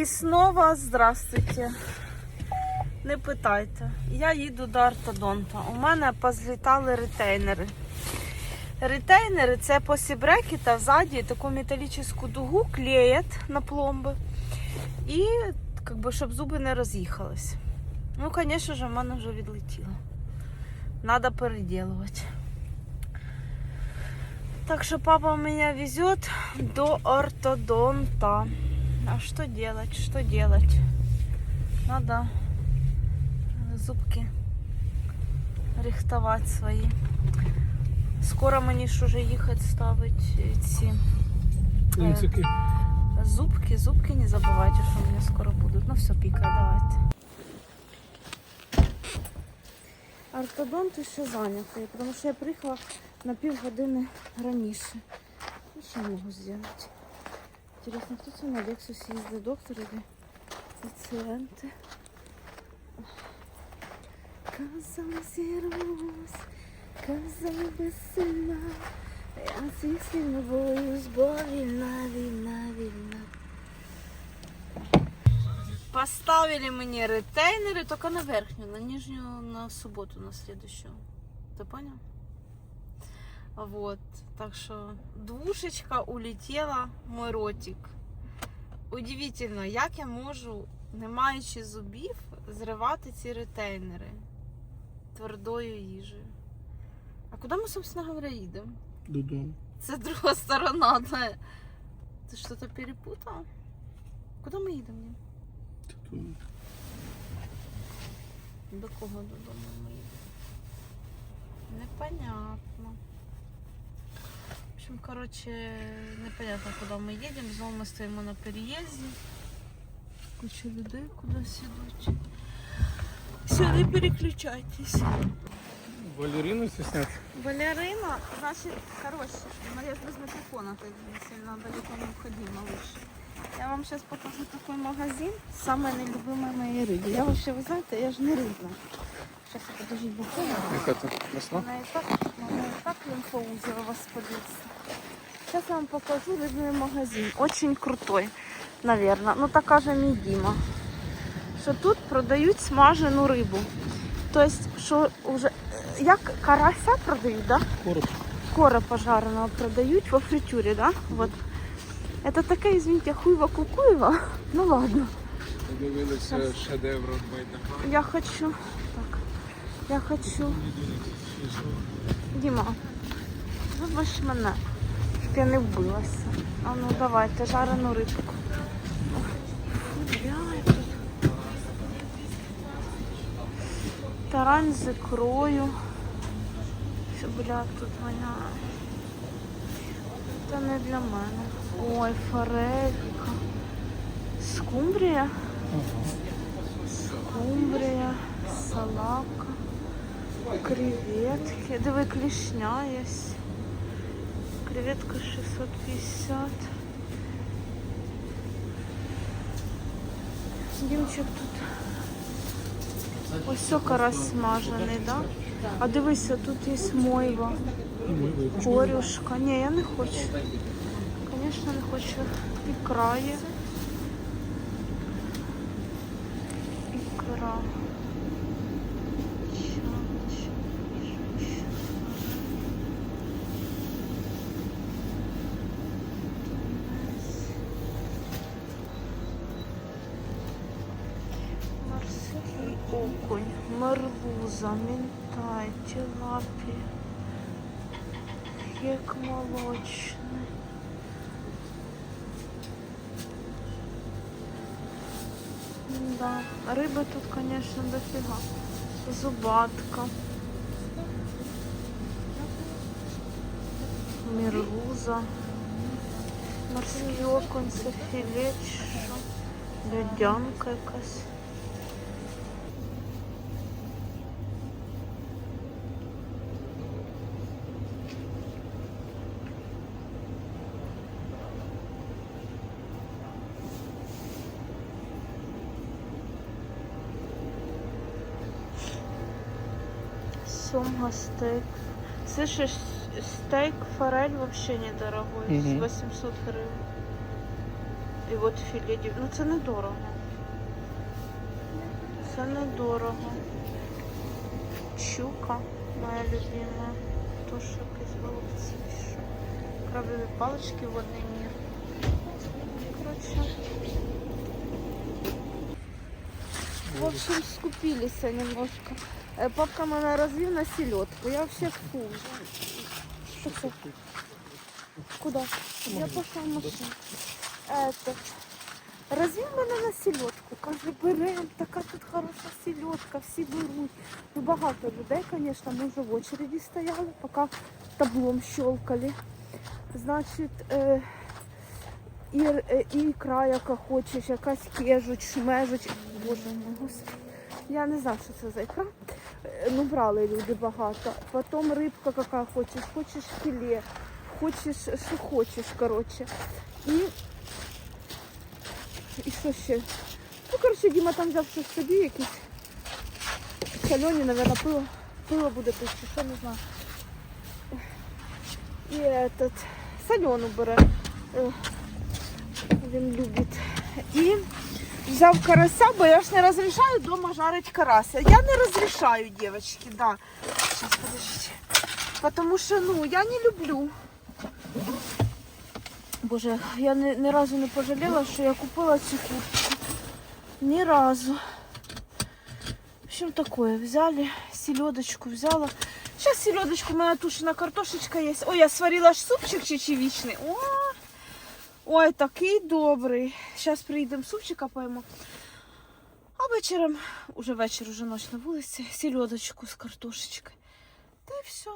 І знову здравствуйте. Не питайте. Я їду до ортодонта. У мене позлітали ретейнери. Ретейнери це після брекета ззаді таку металічну дугу клеять на пломби. І как би, щоб зуби не роз'їхались. Ну, звісно ж, в мене вже відлетіло. Надо переделывать. Так что папа меня везет до ортодонта. А что делать? Что делать? Надо зубки рихтовать свои. Скоро мені ж уже їхати ставить ці Принцики. зубки. Зубки не забувайте, що у мене скоро будуть. Ну все, пікай, давайте. Ортодонт ще зайнятий, тому що я приїхала на півгодини раніше. Ну, що можу зробити? Інтересно, хто це на Lexus їздить, доктор или пацієнти? Казам без сина. Я цих боюсь, бо вільна, вільна. Поставили мені ретейнери, только на верхнюю, на нижнюю на субботу, на следующую. Ты понял? Вот. Так что двушечка улетела мой ротик. Удивительно, як я можу, не маючи зубів, зривати ці ретейнери твердою їжею. А куди ми, собственно говоря, їдемо? Додому. Це друга сторона. Ти що то перепутав? Куди ми їдемо? Додому. До кого додому ми їдемо? Непонятно В общем, короче, непонятно, куди ми їдемо. Знову ми стоїмо на переїзді. Куча людей кудись ідуть. Все, не переключайтесь. Балерину стеснять. Балерина, значит, короче, Мария без микрофона, так сильно далеко не уходи, малыш. Я вам сейчас покажу такой магазин, самая нелюбимая моей рыбы. Я вообще, вы знаете, я же не рыбная. Сейчас я подожди бухаю. Яка це? Весна? Она и так, она и так лимфоузела воспалится. Сейчас я вам покажу рыбный магазин. Очень крутой, наверное. Ну, така же мій Діма. Що тут продають смажену рибу. Тобто, що вже як карася продають, да? Короб. Кора пожареного продають во фритюре, да? Вот. Это такая, извините, хуева кукуева. Ну ладно. Подивилися шедевр від Байдака. Я хочу. Так. Я хочу. Діма, вибач мене, я не вбилася. А ну давайте, жарену рибку. Тарань з ікрою. Що, бля, тут воняє. Це не для мене. Ой, форелька. Скумбрія. Скумбрія, салака, креветки. Диви, клішня. Креветка 650. Дімчик тут. Ось карась смажений, да? А дивися, тут є мойва, корюшка. Ні, я не хочу. Звісно, не хочу. Ікра є. Ікра. Окунь, мерлуза, мінтай, тилапія, хек молочний. Да, рыба тут, конечно, дофига. Зубатка. Мерлуза. Морський окунь, це філе, що? Льодянка якась. Сумга стейк. Слышишь, стейк форель вообще недорогой, Мгм. 800 гривен. І от філе дів- Ну це недорого. Це недорого. Щука, моя любима. Тушок із голубці. Що? Крабові палички, водний мір. Короче. В общем, скупились немножко. Э, Папка мене розвів на селедку. Я вообще фу. Що це? Куда? Я пошла в машину. Это. Розвів мене на селедку. Каже, берем, така тут хороша селедка, всі беруть. Ну багато людей, звісно, ми вже в очереді стояли, поки таблом щелкали. Значить, е, і, е, і ікра, яка хочеш, якась кежуть, шмежуть. Боже мой, господи. Я не знаю, що це за ікра. Е, Ну, брали люди багато. Потім рибка, яка хочеш, хочеш філе, хочеш, що хочеш, коротше. І, і що ще? Ну, коротше, Діма там взяв щось собі, якісь сальоні, мабуть, пиво. Пиво буде пити, що не знаю. І этот, сальону бере. Е, Він любить. І взяв карася, бо я ж не розрішаю вдома жарить карася. Я не розрішаю, дівчатки, да. Сейчас, подождите. Потому що, ну, я не люблю. Боже, я ні, ні разу не пожаліла, що я купила цю куртку. Ні разу. В общем, такое. Взяли, селедочку взяла. Сейчас селедочку, у меня тушена картошечка есть. Ой, я сварила ж супчик чечевичный. О, ой, такий добрий. Зараз приїдемо супчика поїмо. А вечором, уже вечір, уже ночь на вулиці, селедочку з картошечкою. Та й все.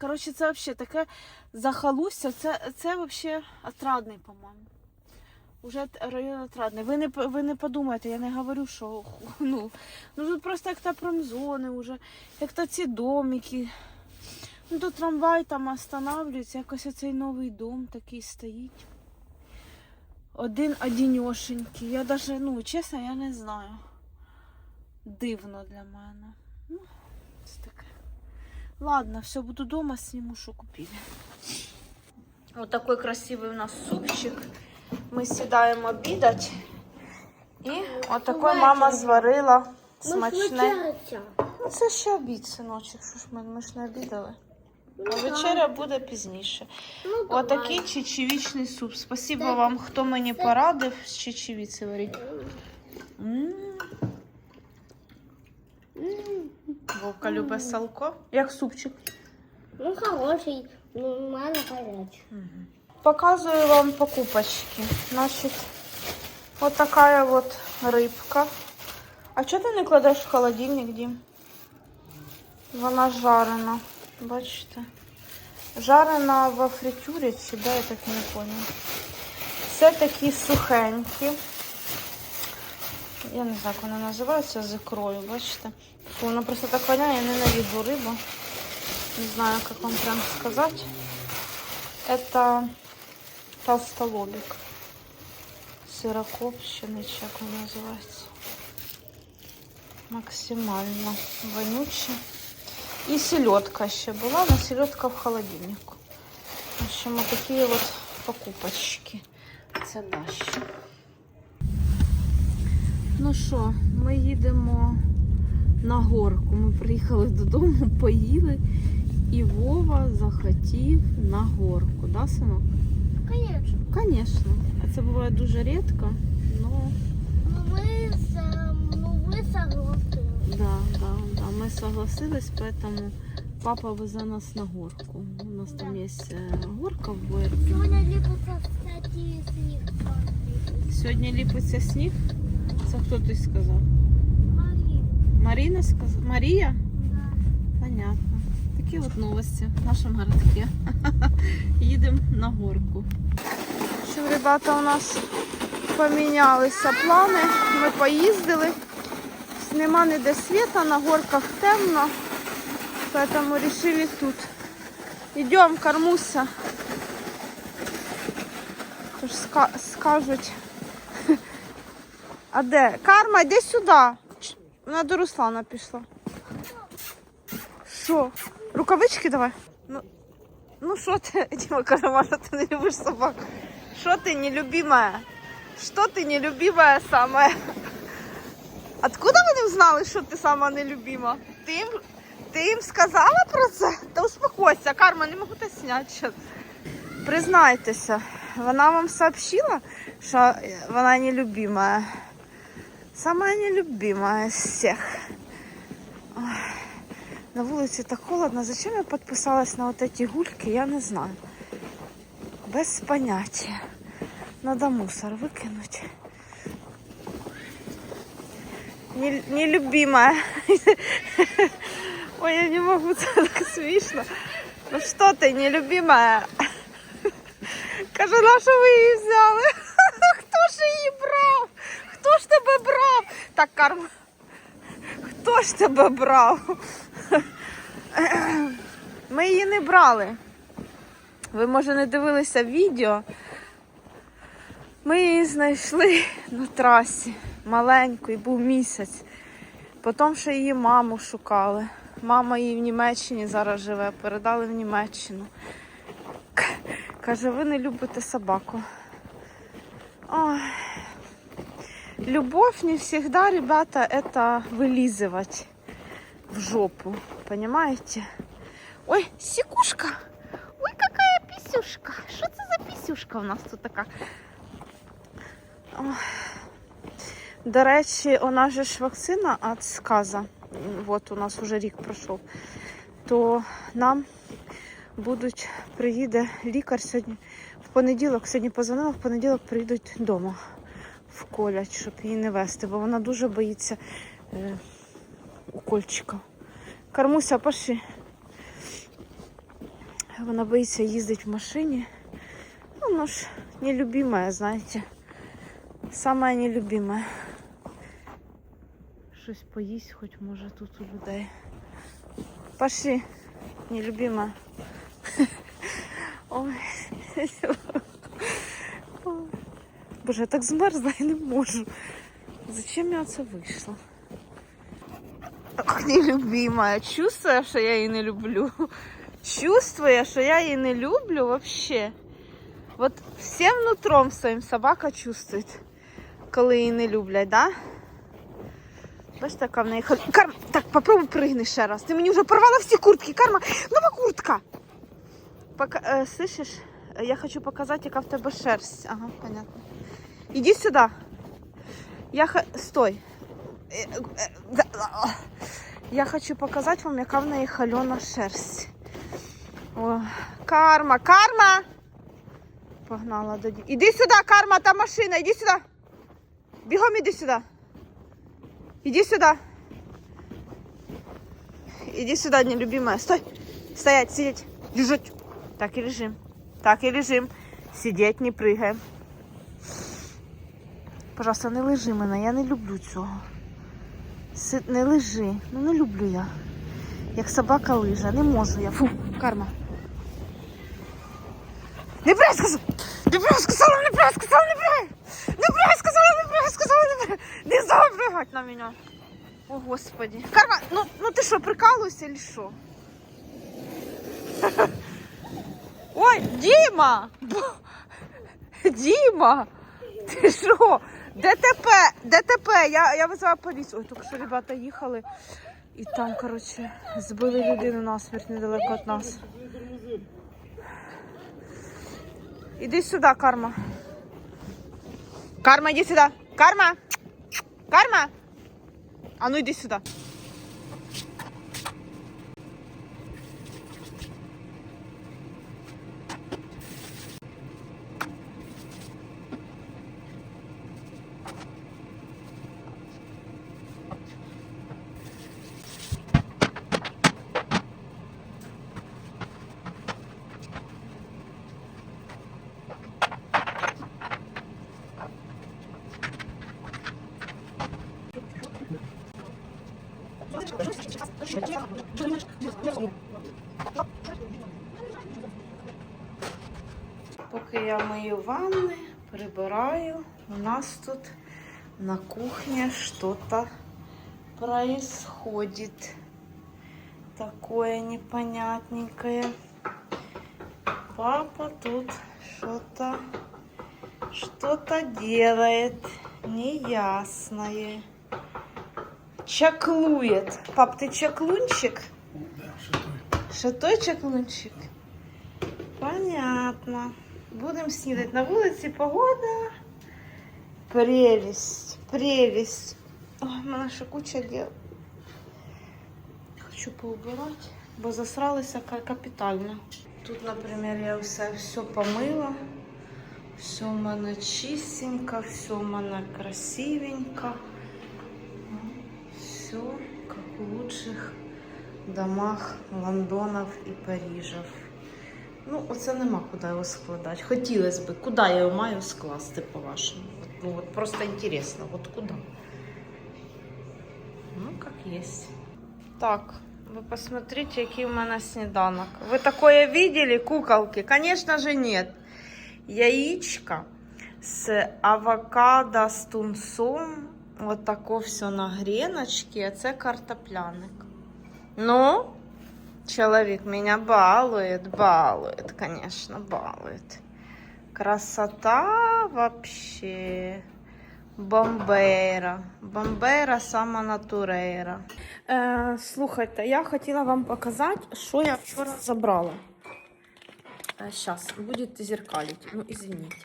Коротше, це взагалі таке захалустя. Це, це взагалі отрадний, по-моєму. Уже район отрадний. Ви не, ви не подумайте, я не говорю, що ну, ну тут просто як та промзони вже, як то ці домики. Ну тут трамвай там останавливається, якось оцей новий дом такий стоїть. Один одіньошенький. Я даже, ну, чесно, я не знаю. Дивно для мене. Ну, це таке. Ладно, все, буду дома, сниму, что купили. Вот такой красивый у нас супчик. Мы съедаем обедать. И вот такой мама зварила смачне. Ну це ще обід, синочок. Що ж ми, ми ж не обідали. А вечеря буде пізніше. Отакий чечевичний суп. Спасибо вам, хто мені порадив з чечевиці варити. М. Вовка любить салко. Як супчик. Ну, хороший, ну, нормально горячий. Показываю вам покупочки. Значит, вот такая вот рыбка. А что ты не кладешь в холодильник, Дим? Вона жарена. Бачите? Жарена во фритюрі чи да, я так і не поняла. Це такі сухенькі. Я не знаю, як вони називаються з ікрою, бачите? Вона просто так воняє, я ненавиджу рибу. Не знаю, як вам прям сказати. Это толстолобик. Сирокопщений, чи як він називається. Максимально вонюче. І селедка ще була, но селедка в холодильнику. В общем, вот такие вот покупочки. Це наші. Ну що, ми їдемо на горку. Ми приїхали додому, поїли. І Вова захотів на горку, да, синок? Конечно. Конечно. А це буває дуже рідко, но Ну, вы, с- ну, вы согласны. да, да, Ми согласились, поэтому папа везе нас на горку. У нас там є е, горка в Боярці. Сегодня липутся, кстати, снег. Сьогодні ліпиться сніг. Це хто ти сказав? Смотри. Маріна сказала? Марія? Да. Понятно. Такі от новості в нашому городке. Їдемо на горку. Що, ребята, у нас помінялися плани. Ми поїздили. Нема ніде світа, на горках темно. Поэтому решили тут. Йдемо, кормуся. Тож ска скажуть. А де? Карма, йди сюди. Ч- Вона до Руслана пішла. Що? Рукавички давай. Ну, ну що ти, Діма каже, Маша, ти не любиш собак. Що ти, нелюбимая? Что ты нелюбимая самая? Откуда вони Знали, що ти сама нелюбима? Ти їм, ти їм сказала про це? Та успокойся, Карма, не можу те зняти ще. Признайтеся, вона вам сообщила, що вона нелюбимая? Самая нелюбимая из всех. Ой, На вулиці так холодно. Зачем я підписалась на вот эти гульки, я не знаю. Без поняття. Надо мусор викинуть. Не- Нелюбимая. Ой, я не могу, так смішно. Ну що ти, нелюбимая? Каже, на що ви її взяли? Хто ж її брав? Хто ж тебе брав? Так, Карма. Хто ж тебе брав? Ми її не брали. Ви, може, не дивилися відео. Ми її знайшли на трасі маленьку, і був місяць. Потім ще її маму шукали. Мама її в Німеччині зараз живе, передали в Німеччину. К- Каже, ви не любите собаку. Ой. Любовь не всегда, ребята, это вылизывать в жопу. Понимаете? Ой, сикушка. Ой, какая писюшка. Что это за писюшка у нас тут така? Ой. До речі, нас же ж вакцина від сказа. От у нас вже рік пройшов. То нам будуть, приїде лікар сьогодні в понеділок, сьогодні позвонила, в понеділок приїдуть вдома вколять, щоб її не вести, бо вона дуже боїться е, укольчика. Кармуся, пошли. Вона боїться їздити в машині. Ну, вона ж нелюбимая, знаєте. Самая нелюбимая. Щось поїсть, хоч може тут у людей. Пошли, нелюбимая. Ой. Боже, я так змерзла і не можу. Зачем я це вийшла? Как нелюбимая. Чувствує, що я її не люблю. Чувствує, що я її не люблю вообще. Вот всем нутром своїм собака чувствует, коли її не люблять, да? Бачите, яка в неї хол- Карма, так, попробуй пригни ще раз. Ти мені вже порвала всі куртки. Карма, нова куртка. Пока, э, слышишь? Я хочу показати, яка в тебе шерсть. Ага, понятно. Иди сюда. Я х... Стой. Э, э, да, а. Я хочу показати вам, яка в неї хальона шерсть. О, карма, карма! Погнала до ді- Іди сюди, карма, та машина, іди сюди. Бігом іди сюди. Іди сюди. Іди сюди, нелюбимая. Стой. Стоять, сидеть. Лежать. Так и лежим. Так и лежим. Сидеть, не прыгаем. Пожалуйста, не лежи мене, я не люблю цього. Не лежи. Ну не люблю я. Як собака лижа, не можу я. Фу, карма. Не сказала! Не брай, сказала, не брай, сказала, не брай! Не брай, сказала, не брай, сказала, не брай! Не запрягать на мене. О, Господи. Карма, ну, ну ти що, прикалуєшся или що? Ой, Діма! Діма! Ти що? ДТП, ДТП, я, я визвала поліцію. Ой, тільки що ребята їхали і там, коротше, збили людину насмерть недалеко від нас. Іди сюди, Карма. Карма, іди сюди. Карма! Карма! А ну иди сюди. Ванны, прибираю, у нас тут на кухне что-то происходит. Такое непонятненькое. Папа тут что-то что-то делает неясное. Чаклует. Пап, ты чаклунчик? Да, що той? Шатой чаклунчик? Понятно. Будем снідати. На вулиці погода. Прелесть, прелесть. Ой, в мене ще куча дел. Хочу поубирати, бо засралися ка- капітально. Тут, наприклад, я все, все помила. Все в мене чистенько, все в мене красивенько. Все как в лучших домах Лондонів і Парижів. Ну, оце нема куди його складати. Хотілося б, куди я його маю скласти, по-вашому? От, Ну, от просто інтересно, от куди? Ну, як є. Так, ви посмотрите, який у мене сніданок. Ви такое видели, куколки? Конечно же нет. Яичко з авокадо з тунцом. Тако все на греночці, а це картопляник. Ну, человек меня балует, балует, конечно, балует. Красота вообще. Бомбейра. Бомбейра сама натурейра. Е, слухайте, я хотіла вам показати, що я вчора забрала. Сейчас, будет зеркалить. Ну, извините.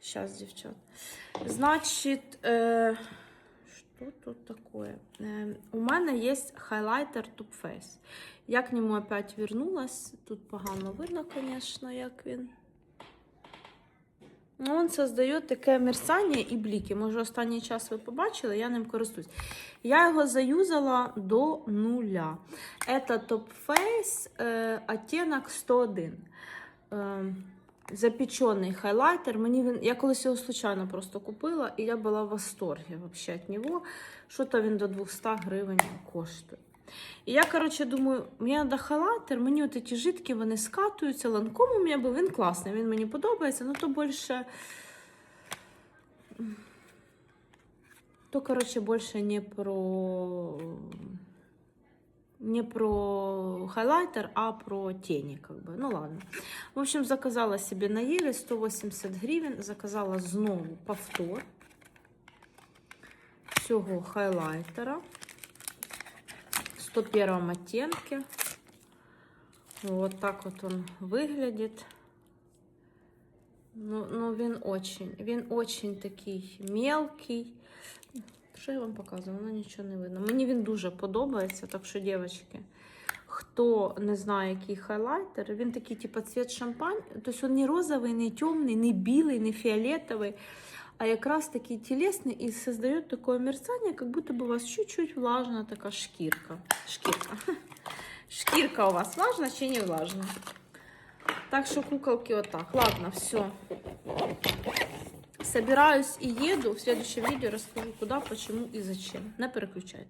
Сейчас, девчат. Значит, э, что тут такое? У мене є хайлайтер Tube Face. Я к нему опять вернулась. Тут погано видно, конечно, як він. Ну, Він создає таке мерцання і бліки. Може, останній час ви побачили, я ним користуюсь. Я його заюзала до нуля. Це Top Face е, оттінок 101. Запечений хайлайтер. Мені він, я колись його случайно просто купила, і я була в восторгі вообще від нього. Що то він до 200 гривень коштує. І я, коротше, думаю, мені треба хайлайтер, мені от ці жидкі, вони скатуються, ланком у мене був, він класний, він мені подобається, ну то більше. То, коротше, більше не про не про хайлайтер, а про тени, как бы. Ну ладно. В общем, заказала себе на Єві 180 гривень, заказала знову повтор цього хайлайтера. 101 оттенке. Вот так вот он выглядит. Ну, ну він очень, він очень такий мелкий. Що я вам показую? Воно нічого не видно. Мені він дуже подобається, так що, дівчатки, хто не знає, який хайлайтер, він такий, типу, цвіт шампань. Тобто він не розовий, не темний, не білий, не фіолетовий, а якраз такий тілесний і создає таке мерцання, як будто бы у вас чуть-чуть влажна така шкірка. Шкірка. Шкірка у вас влажна чи не влажна? Так що куколки отак. Ладно, все. Собираюсь и еду. В следующем видео расскажу, куда, почему и зачем. Не переключайтесь.